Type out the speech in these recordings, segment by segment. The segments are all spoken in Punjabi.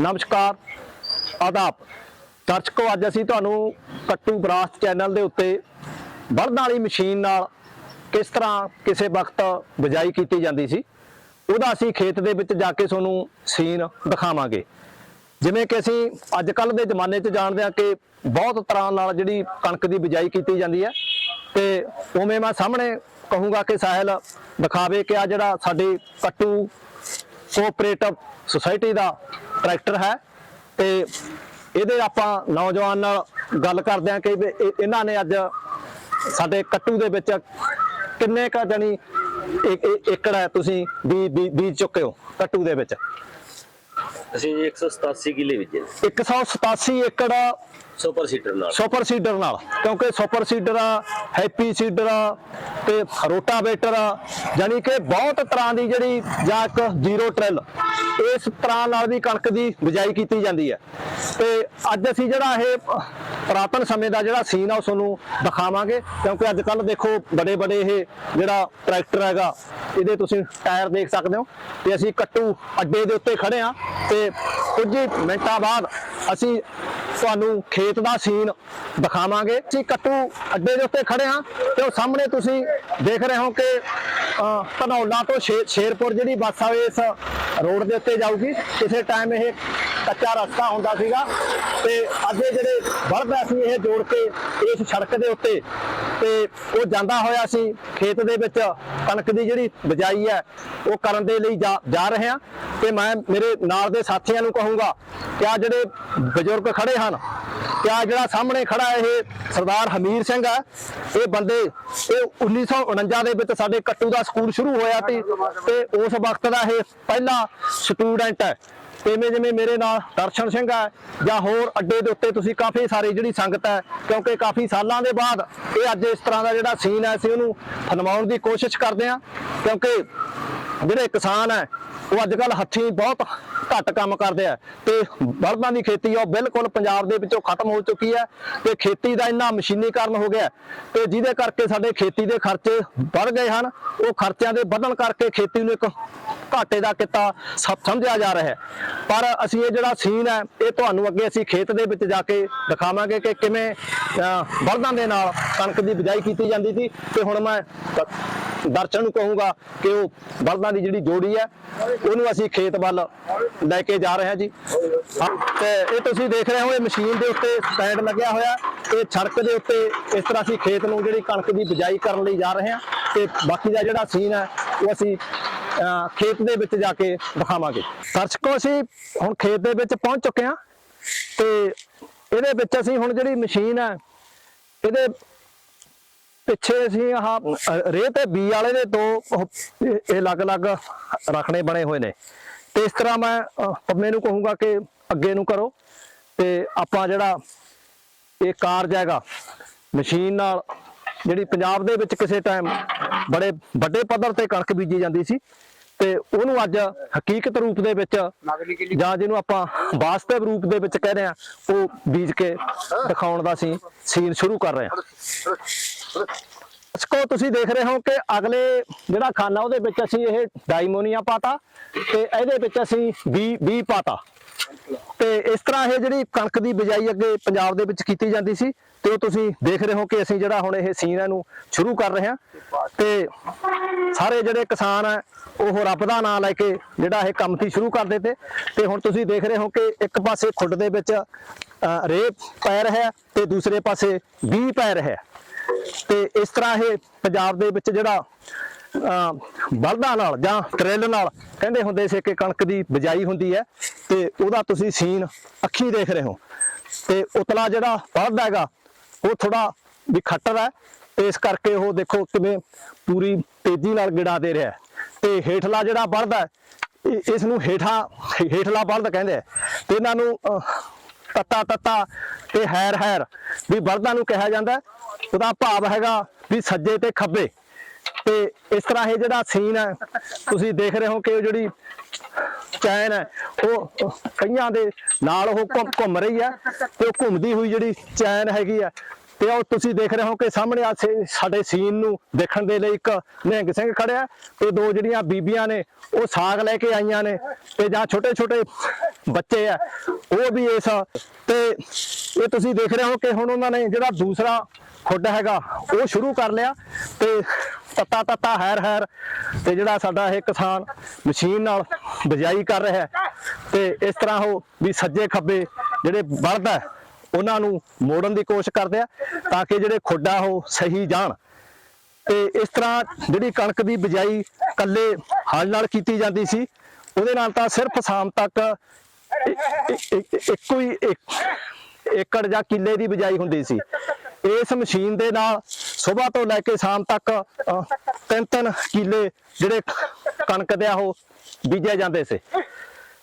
ਨਮਸਕਾਰ, ਆਦਾਬ। ਦਰਸ਼ਕੋ, ਅੱਜ ਅਸੀਂ ਤੁਹਾਨੂੰ ਕੱਟੂ ਬਰਾਸਤ ਚੈਨਲ ਦੇ ਉੱਤੇ ਬਲਦਾਂ ਵਾਲੀ ਮਸ਼ੀਨ ਨਾਲ ਕਿਸ ਤਰ੍ਹਾਂ ਕਿਸੇ ਵਕਤ ਬਿਜਾਈ ਕੀਤੀ ਜਾਂਦੀ ਸੀ, ਉਹਦਾ ਅਸੀਂ ਖੇਤ ਦੇ ਵਿੱਚ ਜਾ ਕੇ ਤੁਹਾਨੂੰ ਸੀਨ ਦਿਖਾਵਾਂਗੇ। ਜਿਵੇਂ ਕਿ ਅਸੀਂ ਅੱਜ ਕੱਲ ਦੇ ਜ਼ਮਾਨੇ 'ਚ ਜਾਣਦੇ ਹਾਂ ਕਿ ਬਹੁਤ ਤਰ੍ਹਾਂ ਨਾਲ ਜਿਹੜੀ ਕਣਕ ਦੀ ਬਿਜਾਈ ਕੀਤੀ ਜਾਂਦੀ ਹੈ ਤੇ ਉਵੇਂ ਮੈਂ ਸਾਹਮਣੇ ਕਹੂੰਗਾ ਕਿ ਸਾਹਿਲ ਦਿਖਾਵੇ ਕਿ ਆ ਜਿਹੜਾ ਸਾਡੇ ਕੱਟੂ ਕੋਆਪਰੇਟਿਵ ਸੁਸਾਇਟੀ ਦਾ ਟਰੈਕਟਰ ਹੈ ਤੇ ਇਹਦੇ ਆਪਾਂ ਨੌਜਵਾਨ ਨਾਲ ਗੱਲ ਕਰਦੇ ਹਾਂ ਕਿ ਇਹਨਾਂ ਨੇ ਅੱਜ ਸਾਡੇ ਕੱਟੂ ਦੇ ਵਿੱਚ ਕਿੰਨੇ ਕਾ ਜਣੀ ਏਕੜ ਹੈ ਤੁਸੀਂ ਬੀ ਬੀ- ਬੀਜ ਚੁੱਕੇ ਹੋ ਕੱਟੂ ਦੇ ਵਿੱਚ? ਅਸੀਂ ਜੀ 187 ਕਿੱਲੇ ਵਿੱਚ 187 ਏਕੜ ਸੁਪਰ ਸੀਡਰ ਨਾਲ। ਸੁਪਰ ਸੀਡਰ ਨਾਲ, ਕਿਉਂਕਿ ਸੁਪਰ ਸੀਡਰ ਆ, ਹੈਪੀ ਸੀਡਰ ਆ, ਤੇ ਰੋਟਾਵੇਟਰ ਆ ਯਾਨੀ ਕਿ ਬਹੁਤ ਤਰ੍ਹਾਂ ਦੀ ਜਿਹੜੀ ਜਾਂ ਇੱਕ ਜ਼ੀਰੋ ਟ੍ਰਿਲ, ਇਸ ਤਰ੍ਹਾਂ ਨਾਲ ਵੀ ਕਣਕ ਦੀ ਬਿਜਾਈ ਕੀਤੀ ਜਾਂਦੀ ਹੈ। ਤੇ ਅੱਜ ਅਸੀਂ ਜਿਹੜਾ ਇਹ ਪੁਰਾਤਨ ਸਮੇਂ ਦਾ ਜਿਹੜਾ ਸੀਨ ਆ ਉਸ ਨੂੰ ਦਿਖਾਵਾਂਗੇ, ਕਿਉਂਕਿ ਅੱਜ ਕੱਲ ਦੇਖੋ ਬੜੇ ਬੜੇ ਇਹ ਜਿਹੜਾ ਟਰੈਕਟਰ ਹੈਗਾ, ਇਹਦੇ ਤੁਸੀਂ ਟਾਇਰ ਦੇਖ ਸਕਦੇ ਹੋ। ਤੇ ਅਸੀਂ ਕੱਟੂ ਅੱਡੇ ਦੇ ਉੱਤੇ ਖੜੇ ਆ ਤੇ ਕੁਝ ਮਿੰਟਾਂ ਬਾਅਦ ਅਸੀਂ ਤੁਹਾਨੂੰ ਖੇਤ ਦਾ ਸੀਨ ਦਿਖਾਵਾਂਗੇ। ਅਸੀਂ ਕੱਟੂ ਅੱਡੇ ਦੇ ਉੱਤੇ ਖੜੇ ਹਾਂ ਤੇ ਉਹ ਸਾਹਮਣੇ ਤੁਸੀਂ ਦੇਖ ਰਹੇ ਹੋ ਕਿ ਅਹ, ਧਨੌਲਾ ਤੋਂ ਸ਼ੇ- ਸ਼ੇਰਪੁਰ ਜਿਹੜੀ ਬੱਸ ਆਵੇ ਇਸ ਰੋਡ ਦੇ ਉੱਤੇ ਜਾਊਗੀ। ਕਿਸੇ ਟਾਈਮ ਇਹ ਕੱਚਾ ਰਸਤਾ ਹੁੰਦਾ ਸੀਗਾ ਤੇ ਅੱਜ ਜਿਹੜੇ ਬਲਦ ਅਸੀਂ ਇਹ ਜੋੜ ਕੇ ਇਸ ਸੜਕ ਦੇ ਉੱਤੇ ਤੇ ਉਹ ਜਾਂਦਾ ਹੋਇਆ ਸੀ ਖੇਤ ਦੇ ਵਿੱਚ, ਕਣਕ ਦੀ ਜਿਹੜੀ ਬਿਜਾਈ ਹੈ, ਉਹ ਕਰਨ ਦੇ ਲਈ ਜਾ ਰਹੇ ਹਾਂ। ਤੇ ਮੈਂ ਮੇਰੇ ਨਾਲ ਦੇ ਸਾਥੀਆਂ ਨੂੰ ਕਹੂੰਗਾ ਕਿ ਆ ਜਿਹੜੇ ਬਜ਼ੁਰਗ ਖੜੇ ਹਨ ਕਿ ਆ ਜਿਹੜਾ ਸਾਹਮਣੇ ਖੜਾ ਇਹ ਸਰਦਾਰ ਹਮੀਰ ਸਿੰਘ ਹੈ, ਇਹ ਬੰਦੇ, ਇਹ 1949 ਦੇ ਵਿੱਚ ਸਾਡੇ ਕੱਟੂ ਦਾ ਸਕੂਲ ਸ਼ੁਰੂ ਹੋਇਆ ਸੀ ਤੇ ਉਸ ਵਕਤ ਦਾ ਇਹ ਪਹਿਲਾ ਸਟੂਡੈਂਟ ਹੈ। ਤੇ ਇਵੇਂ ਜਿਵੇਂ ਮੇਰੇ ਨਾਲ ਦਰਸ਼ਨ ਸਿੰਘ ਹੈ ਜਾਂ ਹੋਰ ਅੱਡੇ ਦੇ ਉੱਤੇ ਤੁਸੀਂ ਕਾਫੀ ਸਾਰੀ ਜਿਹੜੀ ਸੰਗਤ ਹੈ, ਕਿਉਂਕਿ ਕਾਫੀ ਸਾਲਾਂ ਦੇ ਬਾਅਦ ਇਹ ਅੱਜ ਇਸ ਤਰ੍ਹਾਂ ਦਾ ਜਿਹੜਾ ਸੀਨ ਹੈ, ਅਸੀਂ ਉਹਨੂੰ ਫਨਮਾਉਣ ਦੀ ਕੋਸ਼ਿਸ਼ ਕਰਦੇ ਹਾਂ, ਕਿਉਂਕਿ ਜਿਹੜੇ ਕਿਸਾਨ ਹੈ, ਉਹ ਅੱਜ ਕੱਲ ਹੱਥੀਂ ਬਹੁਤ ਘੱਟ ਕੰਮ ਕਰਦੇ ਆ ਤੇ ਬਲਦਾਂ ਦੀ ਖੇਤੀ ਆ, ਉਹ ਬਿਲਕੁਲ ਪੰਜਾਬ ਦੇ ਵਿੱਚੋਂ ਖਤਮ ਹੋ ਚੁੱਕੀ ਹੈ ਤੇ ਖੇਤੀ ਦਾ ਇੰਨਾ ਮਸ਼ੀਨੀਕਰਨ ਹੋ ਗਿਆ ਤੇ ਜਿਹਦੇ ਕਰਕੇ ਸਾਡੇ ਖੇਤੀ ਦੇ ਖਰਚੇ ਵੱਧ ਗਏ ਹਨ, ਉਹ ਖਰਚਿਆਂ ਦੇ ਵਧਣ ਕਰਕੇ ਖੇਤੀ ਨੂੰ ਇੱਕ ਘਾਟੇ ਦਾ ਕਿੱਤਾ ਸ- ਸਮਝਿਆ ਜਾ ਰਿਹਾ ਹੈ। ਪਰ ਅਸੀਂ ਇਹ ਜਿਹੜਾ ਸੀਨ ਹੈ, ਇਹ ਤੁਹਾਨੂੰ ਅੱਗੇ ਅਸੀਂ ਖੇਤ ਦੇ ਵਿੱਚ ਜਾ ਕੇ ਦਿਖਾਵਾਂਗੇ ਕਿ ਕਿਵੇਂ ਬਲਦਾਂ ਦੇ ਨਾਲ ਕਣਕ ਦੀ ਬਿਜਾਈ ਕੀਤੀ ਜਾਂਦੀ ਸੀ। ਤੇ ਹੁਣ ਮੈਂ ਦਰਸ਼ਨ ਨੂੰ ਕਹੂੰਗਾ ਕਿ ਉਹ ਬਲਦਾਂ ਦੀ ਜਿਹੜੀ ਜੋੜੀ ਹੈ, ਉਹਨੂੰ ਅਸੀਂ ਖੇਤ ਵੱਲ ਲੈ ਕੇ ਜਾ ਰਹੇ ਹਾਂ ਜੀ। ਤੇ ਇਹ ਤੁਸੀਂ ਦੇਖ ਰਹੇ ਹੋ, ਇਹ ਮਸ਼ੀਨ ਦੇ ਉੱਤੇ ਸਟੈਂਡ ਲੱਗਿਆ ਹੋਇਆ। ਇਹ ਸੜਕ ਦੇ ਉੱਤੇ ਇਸ ਤਰ੍ਹਾਂ ਅਸੀਂ ਖੇਤ ਨੂੰ ਜਿਹੜੀ ਕਣਕ ਦੀ ਬਿਜਾਈ ਕਰਨ ਲਈ ਜਾ ਰਹੇ ਹਾਂ। ਤੇ ਬਾਕੀ ਦਾ ਜਿਹੜਾ ਸੀਨ ਹੈ, ਉਹ ਅਸੀਂ ਖੇਤ ਦੇ ਵਿੱਚ ਜਾ ਕੇ ਦਿਖਾਵਾਂਗੇ ਦਰਸ਼ਕੋ ਅਸੀਂ ਹੁਣ ਖੇਤ ਦੇ ਵਿੱਚ ਪਹੁੰਚ ਚੁੱਕੇ ਹਾਂ। ਤੇ ਇਹਦੇ ਵਿੱਚ ਅਸੀਂ ਹੁਣ ਜਿਹੜੀ ਮਸ਼ੀਨ ਹੈ, ਇਹਦੇ ਪਿੱਛੇ ਅਸੀਂ ਆਹ ਰੇਹ ਤੇ ਬੀ ਵਾਲੇ ਦੇ ਦੋ ਇਹ ਅਲੱਗ-ਅਲੱਗ ਰੱਖਣੇ ਬਣੇ ਹੋਏ ਨੇ। ਤੇ ਇਸ ਤਰ੍ਹਾਂ ਮੈਂ ਪੰਮੇ ਨੂੰ ਕਹੂੰਗਾ ਕਿ ਅੱਗੇ ਨੂੰ ਕਰੋ। ਤੇ ਆਪਾਂ ਜਿਹੜਾ ਇਹ ਕਾਰਜ ਹੈਗਾ, ਮਸ਼ੀਨ ਨਾਲ ਜਿਹੜੀ ਪੰਜਾਬ ਦੇ ਵਿੱਚ ਕਿਸੇ ਟਾਈਮ ਬੜੇ ਵੱਡੇ ਪੱਧਰ ਤੇ ਕਣਕ ਬੀਜੀ ਜਾਂਦੀ ਸੀ ਤੇ ਉਹਨੂੰ ਅੱਜ ਹਕੀਕਤ ਰੂਪ ਦੇ ਵਿੱਚ ਜਾਂ ਜਿਹਨੂੰ ਆਪਾਂ ਵਾਸਤਵ ਰੂਪ ਦੇ ਵਿੱਚ ਕਹਿ ਰਹੇ ਆ ਉਹ ਬੀਜ ਕੇ ਦਿਖਾਉਣ ਦਾ ਅਸੀਂ ਸੀਨ ਸ਼ੁਰੂ ਕਰ ਰਹੇ ਹਾਂ। ਸਕੋ ਤੁਸੀਂ ਦੇਖ ਰਹੇ ਹੋ ਕਿ ਅਗਲੇ ਜਿਹੜਾ ਖਾਨਾ ਉਹਦੇ ਵਿੱਚ ਅਸੀਂ ਇਹ ਡਾਈਮੋਨੀਆ ਪਾਤਾ ਤੇ ਇਹਦੇ ਵਿੱਚ ਅਸੀਂ ਬੀ ਬੀ ਪਾਤਾ। ਤੇ ਇਸ ਤਰ੍ਹਾਂ ਇਹ ਜਿਹੜੀ ਕਣਕ ਦੀ ਬਿਜਾਈ ਅੱਗੇ ਪੰਜਾਬ ਦੇ ਵਿੱਚ ਕੀਤੀ ਜਾਂਦੀ ਸੀ ਤੇ ਉਹ ਤੁਸੀਂ ਦੇਖ ਰਹੇ ਹੋ ਕਿ ਅਸੀਂ ਜਿਹੜਾ ਹੁਣ ਇਹ ਸੀਨ ਨੂੰ ਸ਼ੁਰੂ ਕਰ ਰਹੇ ਹਾਂ। ਤੇ ਸਾਰੇ ਜਿਹੜੇ ਕਿਸਾਨ ਆ ਉਹ ਰੱਬ ਦਾ ਨਾਮ ਲੈ ਕੇ ਜਿਹੜਾ ਇਹ ਕੰਮ ਸੀ ਸ਼ੁਰੂ ਕਰ ਦਿੱਤੇ ਤੇ ਹੁਣ ਤੁਸੀਂ ਦੇਖ ਰਹੇ ਹੋ ਕਿ ਇੱਕ ਪਾਸੇ ਖੁੱਡ ਦੇ ਵਿੱਚ ਅਹ, ਰੇਹ ਪੈ ਰਿਹਾ ਹੈ ਤੇ ਦੂਸਰੇ ਪਾਸੇ ਬੀ ਪੈ ਰਿਹਾ ਹੈ। ਤੇ ਇਸ ਤਰ੍ਹਾਂ ਇਹ ਪੰਜਾਬ ਦੇ ਵਿੱਚ ਜਿਹੜਾ ਅਹ, ਬਲਦਾਂ ਨਾਲ ਜਾਂ ਟਰੇਲ ਨਾਲ ਕਹਿੰਦੇ ਹੁੰਦੇ ਸੀ ਕਿ ਕਣਕ ਦੀ ਬਿਜਾਈ ਹੁੰਦੀ ਹੈ ਤੇ ਉਹਦਾ ਤੁਸੀਂ ਸੀਨ ਅੱਖੀ ਦੇਖ ਰਹੇ ਹੋ। ਤੇ ਉਤਲਾ ਜਿਹੜਾ ਬਲਦ ਹੈਗਾ ਉਹ ਥੋੜਾ ਵੀ ਖੱਟਰ ਹੈ ਤੇ ਇਸ ਕਰਕੇ ਉਹ ਦੇਖੋ ਕਿਵੇਂ ਪੂਰੀ ਤੇਜ਼ੀ ਨਾਲ ਗਿੜਾ ਦੇ ਰਿਹਾ ਤੇ ਹੇਠਲਾ ਜਿਹੜਾ ਬਲਦ ਹੈ ਇਹ- ਇਸ ਨੂੰ ਹੇਠਾਂ ਹੇਠਲਾ ਬਲਦ ਕਹਿੰਦੇ ਆ। ਤੇ ਇਹਨਾਂ ਨੂੰ ਅਹ, ਤੱਤਾ ਤੱਤਾ ਤੇ ਹੈਰ ਹੈਰ ਵੀ ਬਲਦਾਂ ਨੂੰ ਕਿਹਾ ਜਾਂਦਾ ਹੈ। ਉਹਦਾ ਭਾਵ ਹੈਗਾ ਵੀ ਸੱਜੇ ਤੇ ਖੱਬੇ। ਤੇ ਇਸ ਤਰ੍ਹਾਂ ਇਹ ਜਿਹੜਾ ਸੀਨ ਹੈ, ਤੁਸੀਂ ਦੇਖ ਰਹੇ ਹੋ ਕਿ ਉਹ ਜਿਹੜੀ ਚੈਨ ਹੈ, ਉਹ ਕਈਆਂ ਦੇ ਨਾਲ ਉਹ ਘੁੰਮ- ਰਹੀ ਹੈ ਤੇ ਉਹ ਘੁੰਮਦੀ ਹੋਈ ਜਿਹੜੀ ਚੈਨ ਹੈਗੀ ਹੈ। ਤੇ ਉਹ ਤੁਸੀਂ ਦੇਖ ਰਹੇ ਹੋ ਕਿ ਸਾਹਮਣੇ ਆ ਸਾਡੇ ਸੀਨ ਨੂੰ ਦੇਖਣ ਦੇ ਲਈ ਇੱਕ ਨਿਹੰਗ ਸਿੰਘ ਖੜਿਆ ਤੇ ਦੋ ਜਿਹੜੀਆਂ ਬੀਬੀਆਂ ਨੇ, ਉਹ ਸਾਗ ਲੈ ਕੇ ਆਈਆਂ ਨੇ ਤੇ ਜਾਂ ਛੋਟੇ ਛੋਟੇ ਬੱਚੇ ਆ ਉਹ ਵੀ ਇਸ, ਤੇ ਇਹ ਤੁਸੀਂ ਦੇਖ ਰਹੇ ਹੋ ਕਿ ਹੁਣ ਉਹਨਾਂ ਨੇ ਜਿਹੜਾ ਦੂਸਰਾ ਖੁੱਡ ਹੈਗਾ, ਉਹ ਸ਼ੁਰੂ ਕਰ ਲਿਆ ਤੇ ਤੱਤਾ ਤੱਤਾ, ਹੈਰ ਹੈਰ ਤੇ ਜਿਹੜਾ ਸਾਡਾ ਇਹ ਕਿਸਾਨ ਮਸ਼ੀਨ ਨਾਲ ਬਿਜਾਈ ਕਰ ਰਿਹਾ ਹੈ ਤੇ ਇਸ ਤਰ੍ਹਾਂ ਉਹ ਵੀ ਸੱਜੇ ਖੱਬੇ ਜਿਹੜੇ ਬਲਦ ਉਹਨਾਂ ਨੂੰ ਮੋੜਨ ਦੀ ਕੋਸ਼ਿਸ਼ ਕਰਦੇ ਆ ਤਾਂ ਕਿ ਜਿਹੜੇ ਖੁੱਡਾ ਉਹ ਸਹੀ ਜਾਣ। ਤੇ ਇਸ ਤਰ੍ਹਾਂ ਜਿਹੜੀ ਕਣਕ ਦੀ ਬਿਜਾਈ ਕੱਲੇ ਹਲ ਨਾਲ ਕੀਤੀ ਜਾਂਦੀ ਸੀ, ਉਹਦੇ ਨਾਲ ਤਾਂ ਸਿਰਫ ਸ਼ਾਮ ਤੱਕ ਇੱਕੋ ਹੀ ਏਕੜ ਜਾਂ ਕਿੱਲੇ ਦੀ ਬਿਜਾਈ ਹੁੰਦੀ ਸੀ ਇਸ ਮਸ਼ੀਨ ਦੇ ਨਾਲ ਸਵੇਰ ਤੋਂ ਲੈ ਕੇ ਸ਼ਾਮ ਤੱਕ ਤਿੰਨ ਤਿੰਨ ਕਿੱਲੇ ਜਿਹੜੇ ਕਣਕ ਦੇ ਆ ਉਹ ਬੀਜੇ ਜਾਂਦੇ ਸੀ।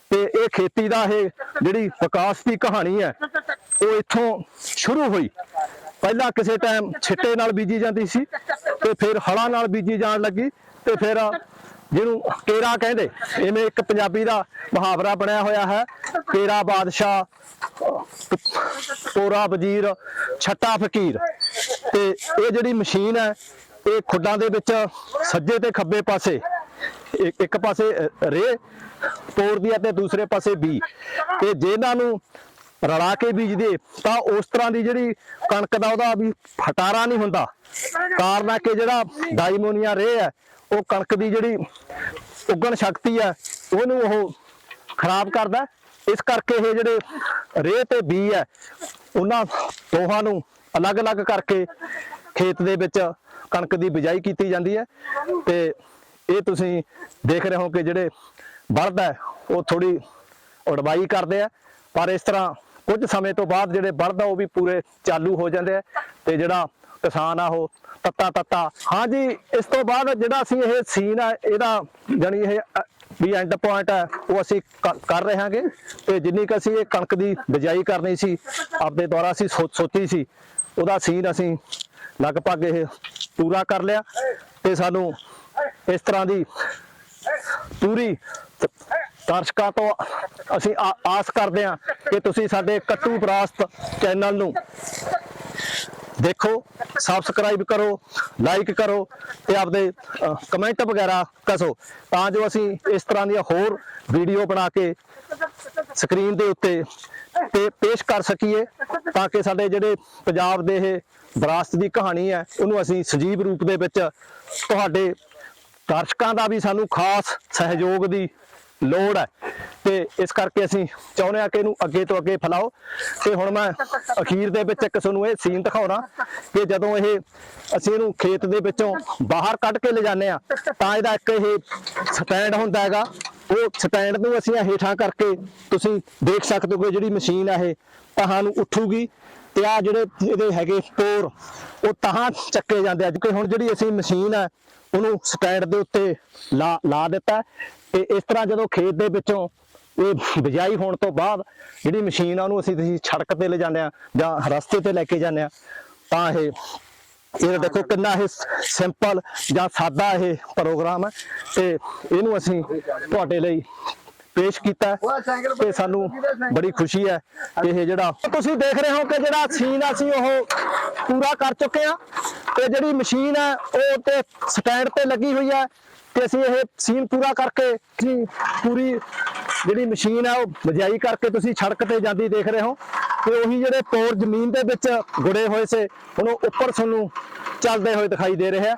ਤੇ ਇਹ ਖੇਤੀ ਦਾ ਇਹ ਜਿਹੜੀ ਵਿਕਾਸ ਦੀ ਕਹਾਣੀ ਹੈ, ਉਹ ਇੱਥੋਂ ਸ਼ੁਰੂ ਹੋਈ। ਪਹਿਲਾਂ ਕਿਸੇ ਟਾਈਮ ਛਿੱਟੇ ਨਾਲ ਬੀਜੀ ਜਾਂਦੀ ਸੀ ਤੇ ਫਿਰ ਹਲਾਂ ਨਾਲ ਬੀਜੀ ਜਾਣ ਲੱਗੀ ਤੇ ਫਿਰ ਜਿਹਨੂੰ ਕੇਰਾ ਕਹਿੰਦੇ ਇਵੇਂ ਇੱਕ ਪੰਜਾਬੀ ਦਾ ਮੁਹਾਵਰਾ ਬਣਿਆ ਹੋਇਆ ਹੈ। ਕੇਰਾ ਬਾਦਸ਼ਾਹ ਤੋਰਾ ਵਜ਼ੀਰ ਛੱਟਾ ਫਕੀਰ। ਤੇ ਇਹ ਜਿਹੜੀ ਮਸ਼ੀਨ ਹੈ ਇਹ ਖੁੱਡਾਂ ਦੇ ਵਿੱਚ ਸੱਜੇ ਤੇ ਖੱਬੇ ਪਾਸੇ ਇੱਕ ਪਾਸੇ ਅ, ਰੇ ਤੋੜਦੀ ਹੈ ਤੇ ਦੂਸਰੇ ਪਾਸੇ ਬੀ। ਤੇ ਜੇ ਇਹਨਾਂ ਨੂੰ ਰਲਾ ਕੇ ਬੀਜਦੇ ਤਾਂ ਉਸ ਤਰ੍ਹਾਂ ਦੀ ਜਿਹੜੀ ਕਣਕ ਦਾ ਉਹਦਾ ਵੀ ਫਟਾਰਾ ਨਹੀਂ ਹੁੰਦਾ। ਕਾਰਨ ਹੈ ਕਿ ਜਿਹੜਾ ਡਾਈਮੋਨੀਆ ਰੇ ਹੈ ਉਹ ਕਣਕ ਦੀ ਜਿਹੜੀ ਉਗਣ ਸ਼ਕਤੀ ਹੈ ਉਹਨੂੰ ਉਹ ਖਰਾਬ ਕਰਦਾ ਇਸ ਕਰਕੇ ਇਹ ਜਿਹੜੇ ਰੇਹ ਤੇ ਬੀ ਹੈ, ਉਹਨਾਂ ਦੋਹਾਂ ਨੂੰ ਅਲੱਗ-ਅਲੱਗ ਕਰਕੇ ਖੇਤ ਦੇ ਵਿੱਚ ਕਣਕ ਦੀ ਬਿਜਾਈ ਕੀਤੀ ਜਾਂਦੀ ਹੈ। ਤੇ ਇਹ ਤੁਸੀਂ ਦੇਖ ਰਹੇ ਹੋ ਕਿ ਜਿਹੜੇ ਬਲਦ ਹੈ, ਉਹ ਥੋੜੀ ਉਡਵਾਈ ਕਰਦੇ ਆ। ਪਰ ਇਸ ਤਰ੍ਹਾਂ ਕੁਝ ਸਮੇਂ ਤੋਂ ਬਾਅਦ ਜਿਹੜੇ ਬਲਦ ਆ ਉਹ ਵੀ ਪੂਰੇ ਚਾਲੂ ਹੋ ਜਾਂਦੇ ਆ ਤੇ ਜਿਹੜਾ ਕਿਸਾਨ ਆ ਉਹ, ਤੱਤਾ ਤੱਤਾ। ਹਾਂਜੀ, ਇਸ ਤੋਂ ਬਾਅਦ ਜਿਹੜਾ ਅਸੀਂ ਇਹ ਸੀਨ ਆ, ਇਹਦਾ ਜਾਨੀ ਇਹ ਵੀ ਐਂਡ ਪੁਆਇੰਟ ਹੈ ਉਹ ਅਸੀਂ ਕਰ ਰਹੇ ਹਾਂਗੇ। ਤੇ ਜਿੰਨੀ ਕੁ ਅਸੀਂ ਇਹ ਕਣਕ ਦੀ ਬਿਜਾਈ ਕਰਨੀ ਸੀ, ਆਪਦੇ ਦੁਆਰਾ ਅਸੀਂ ਸੋ- ਸੋਚੀ ਸੀ, ਉਹਦਾ ਸੀਨ ਅਸੀਂ ਲਗਭਗ ਇਹ ਪੂਰਾ ਕਰ ਲਿਆ। ਤੇ ਸਾਨੂੰ ਇਸ ਤਰ੍ਹਾਂ ਦੀ ਪੂਰੀ ਦਰਸ਼ਕਾਂ ਤੋਂ ਅਸੀਂ ਆ- ਆਸ ਕਰਦੇ ਹਾਂ ਕਿ ਤੁਸੀਂ ਸਾਡੇ ਕੱਟੂ ਵਿਰਾਸਤ ਚੈਨਲ ਨੂੰ ਦੇਖੋ ਸਬਸਕ੍ਰਾਈਬ ਕਰੋ ਲਾਈਕ ਕਰੋ ਤੇ ਆਪਦੇ ਕਮੈਂਟ ਵਗੈਰਾ ਕਸੋ ਤਾਂ ਜੋ ਅਸੀਂ ਇਸ ਤਰ੍ਹਾਂ ਦੀਆਂ ਹੋਰ ਵੀਡੀਓ ਬਣਾ ਕੇ ਸਕਰੀਨ ਦੇ ਉੱਤੇ ਤੇ ਪੇਸ਼ ਕਰ ਸਕੀਏ, ਤਾਂ ਕਿ ਸਾਡੇ ਜਿਹੜੇ ਪੰਜਾਬ ਦੇ ਇਹ ਵਿਰਾਸਤ ਦੀ ਕਹਾਣੀ ਹੈ, ਉਹਨੂੰ ਅਸੀਂ ਸਜੀਵ ਰੂਪ ਦੇ ਵਿੱਚ ਤੁਹਾਡੇ ਦਰਸ਼ਕਾਂ ਦਾ ਵੀ ਸਾਨੂੰ ਖਾਸ ਸਹਿਯੋਗ ਦੀ ਲੋੜ ਹੈ। ਤੇ ਇਸ ਕਰਕੇ ਅਸੀਂ ਚਾਹੁੰਦੇ ਹਾਂ ਕਿ ਇਹਨੂੰ ਅੱਗੇ ਤੋਂ ਅੱਗੇ ਫੈਲਾਓ। ਤੇ ਹੁਣ ਮੈਂ ਅਖੀਰ ਦੇ ਵਿੱਚ ਇੱਕ ਤੁਹਾਨੂੰ ਇਹ ਸੀਨ ਦਿਖਾਉਣਾ ਕਿ ਜਦੋਂ ਇਹ ਅਸੀਂ ਇਹਨੂੰ ਖੇਤ ਦੇ ਵਿੱਚੋਂ ਬਾਹਰ ਕੱਢ ਕੇ ਲਿਜਾਨੇ ਆ ਤਾਂ ਇਹਦਾ ਇੱਕ ਇਹ ਸਟੈਂਡ ਹੁੰਦਾ ਹੈਗਾ। ਉਹ ਸਟੈਂਡ ਨੂੰ ਅਸੀਂ ਹੇਠਾਂ ਕਰਕੇ ਤੁਸੀਂ ਦੇਖ ਸਕਦੇ ਹੋ ਕਿ ਜਿਹੜੀ ਮਸ਼ੀਨ ਆ ਇਹ ਨੂੰ ਉੱਠੂਗੀ ਤੇ ਆ ਜਿਹੜੇ ਇਹਦੇ ਹੈਗੇ ਪੋਰ ਉਹ ਤਾਂ ਚੱਕੇ ਜਾਂਦੇ ਅੱਜ ਕਿ ਹੁਣ ਜਿਹੜੀ ਅਸੀਂ ਮਸ਼ੀਨ ਹੈ ਉਹਨੂੰ ਸਟੈਂਡ ਦੇ ਉੱਤੇ ਲਾ ਲਾ ਦਿੱਤਾ। ਤੇ ਇਸ ਤਰ੍ਹਾਂ ਜਦੋਂ ਖੇਤ ਦੇ ਵਿੱਚੋਂ ਇਹ ਬਿਜਾਈ ਹੋਣ ਤੋਂ ਬਾਅਦ ਜਿਹੜੀ ਮਸ਼ੀਨ ਆ ਉਹਨੂੰ ਅਸੀਂ ਤੁਸੀਂ ਸੜਕ ਤੇ ਲੈ ਜਾਂਦੇ ਆ ਜਾਂ ਰਸਤੇ ਤੇ ਲੈ ਕੇ ਜਾਂਦੇ ਆ, ਤਾਂ ਇਹ ਇਹ ਦੇਖੋ ਕਿੰਨਾ ਇਹ ਸਿੰਪਲ ਜਾਂ ਸਾਦਾ ਇਹ ਪ੍ਰੋਗਰਾਮ ਹੈ ਤੇ ਇਹਨੂੰ ਅਸੀਂ ਤੁਹਾਡੇ ਲਈ ਪੇਸ਼ ਕੀਤਾ ਤੇ ਸਾਨੂੰ ਬੜੀ ਖੁਸ਼ੀ ਹੈ ਇਹ ਜਿਹੜਾ ਤੁਸੀਂ ਦੇਖ ਰਹੇ ਹੋ ਕਿ ਜਿਹੜਾ ਸੀਨ ਅਸੀਂ ਉਹ ਪੂਰਾ ਕਰ ਚੁੱਕੇ ਆ ਤੇ ਜਿਹੜੀ ਮਸ਼ੀਨ ਹੈ ਉਹ ਤੇ ਸਟੈਂਡ ਤੇ ਲੱਗੀ ਹੋਈ ਹੈ ਤੇ ਅਸੀਂ ਇਹ ਸੀਨ ਪੂਰਾ ਕਰਕੇ ਅਸੀਂ ਪੂਰੀ ਜਿਹੜੀ ਮਸ਼ੀਨ ਹੈ ਉਹ ਬਜਾਈ ਕਰਕੇ ਤੁਸੀਂ ਸੜਕ ਤੇ ਜਾਂਦੀ ਦੇਖ ਰਹੇ ਹੋ। ਤੇ ਉਹੀ ਜਿਹੜੇ ਤੋਰ ਜ਼ਮੀਨ ਦੇ ਵਿੱਚ ਗੁੜੇ ਹੋਏ ਸੇ ਉਹਨੂੰ ਉੱਪਰ ਤੁਹਾਨੂੰ ਚੱਲਦੇ ਹੋਏ ਦਿਖਾਈ ਦੇ ਰਿਹਾ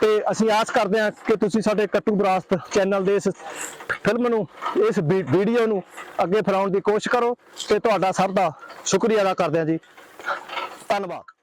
ਤੇ ਅਸੀਂ ਆਸ ਕਰਦੇ ਹਾਂ ਕਿ ਤੁਸੀਂ ਸਾਡੇ ਕੱਟੂ ਵਿਰਾਸਤ ਚੈਨਲ ਦੇ ਇਸ ਫਿਲਮ ਨੂੰ, ਇਸ ਵੀ- ਵੀਡੀਓ ਨੂੰ ਅੱਗੇ ਫੈਲਾਉਣ ਦੀ ਕੋਸ਼ਿਸ਼ ਕਰੋ। ਤੇ ਤੁਹਾਡਾ ਸਭ ਦਾ ਸ਼ੁਕਰੀਆ ਅਦਾ ਕਰਦੇ ਹਾਂ ਜੀ। ਧੰਨਵਾਦ।